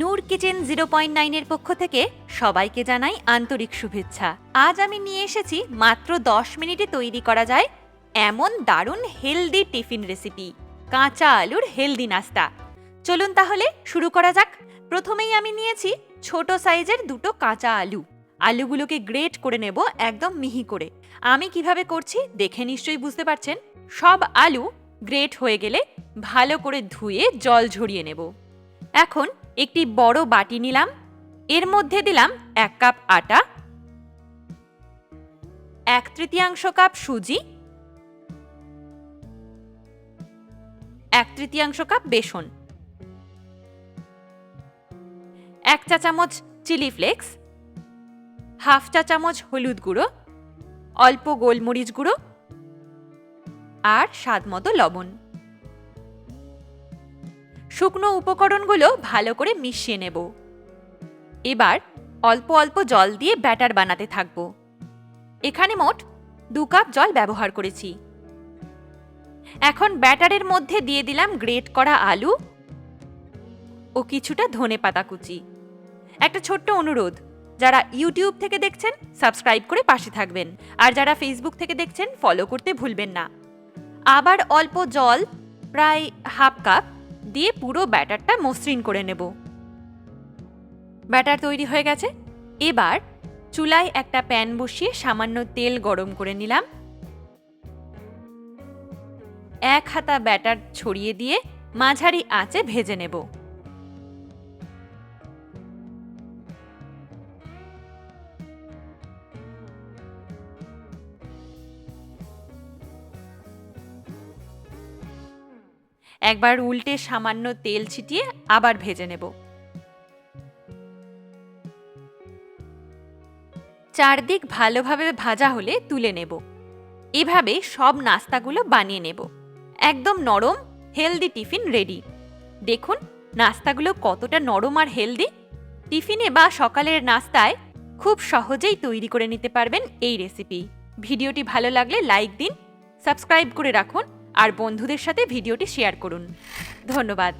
নূর kitchen zero point নাইনের পক্ষ থেকে সবাইকে জানাই আন্তরিক শুভেচ্ছা। আজ আমি নিয়ে এসেছি মাত্র দশ মিনিটে তৈরি করা যায় এমন দারুণ হেলদি টিফিন রেসিপি, কাঁচা আলুর হেলদি নাস্তা। চলুন তাহলে শুরু করা যাক। প্রথমেই আমি নিয়েছি ছোট সাইজের দুটো কাঁচা আলু। আলুগুলোকে গ্রেট করে নেব একদম মিহি করে। আমি কীভাবে করছি দেখে নিশ্চয়ই বুঝতে পারছেন? সব আলু গ্রেট হয়ে গেলে ভালো করে ধুয়ে জল ঝরিয়ে নেব। এখন একটি বড় বাটি নিলাম। এর মধ্যে দিলাম এক কাপ আটা, এক তৃতীয়াংশ কাপ সুজি, এক তৃতীয়াংশ কাপ বেসন, এক চা চামচ চিলি ফ্লেক্স, হাফ চা চামচ হলুদ গুঁড়ো, অল্প গোলমরিচ গুঁড়ো আর স্বাদ মতো লবণ। শুকনো উপকরণগুলো ভালো করে মিশিয়ে নেব। এবার অল্প অল্প জল দিয়ে ব্যাটার বানাতে থাকব। এখানে মোট দু কাপ জল ব্যবহার করেছি। এখন ব্যাটারের মধ্যে দিয়ে দিলাম গ্রেট করা আলু ও কিছুটা ধনে পাতা কুচি। একটা ছোট্ট অনুরোধ, যারা ইউটিউব থেকে দেখছেন, সাবস্ক্রাইব করে পাশে থাকবেন। আর যারা ফেসবুক থেকে দেখছেন, ফলো করতে ভুলবেন না। আবার অল্প জল, প্রায় হাফ কাপ দিয়ে পুরো ব্যাটারটা মসৃণ করে নেব। ব্যাটার তৈরি হয়ে গেছে। এবার চুলায় একটা প্যান বসিয়ে সামান্য তেল গরম করে নিলাম। এক হাতা ব্যাটার ছড়িয়ে দিয়ে মাঝারি আঁচে ভেজে নেব। একবার উল্টে সামান্য তেল ছিটিয়ে আবার ভেজে নেব। চারদিক ভালোভাবে ভাজা হলে তুলে নেব। এভাবে সব নাস্তাগুলো বানিয়ে নেব। একদম নরম, হেলদি টিফিন রেডি। দেখুন, নাস্তাগুলো কতটা নরম আর হেলদি। টিফিনে বা সকালের নাস্তায় খুব সহজেই তৈরি করে নিতে পারবেন এই রেসিপি। ভিডিওটি ভালো লাগলে লাইক দিন, সাবস্ক্রাইব করে রাখুন। আর বন্ধুদের সাথে ভিডিওটি শেয়ার করুন। ধন্যবাদ।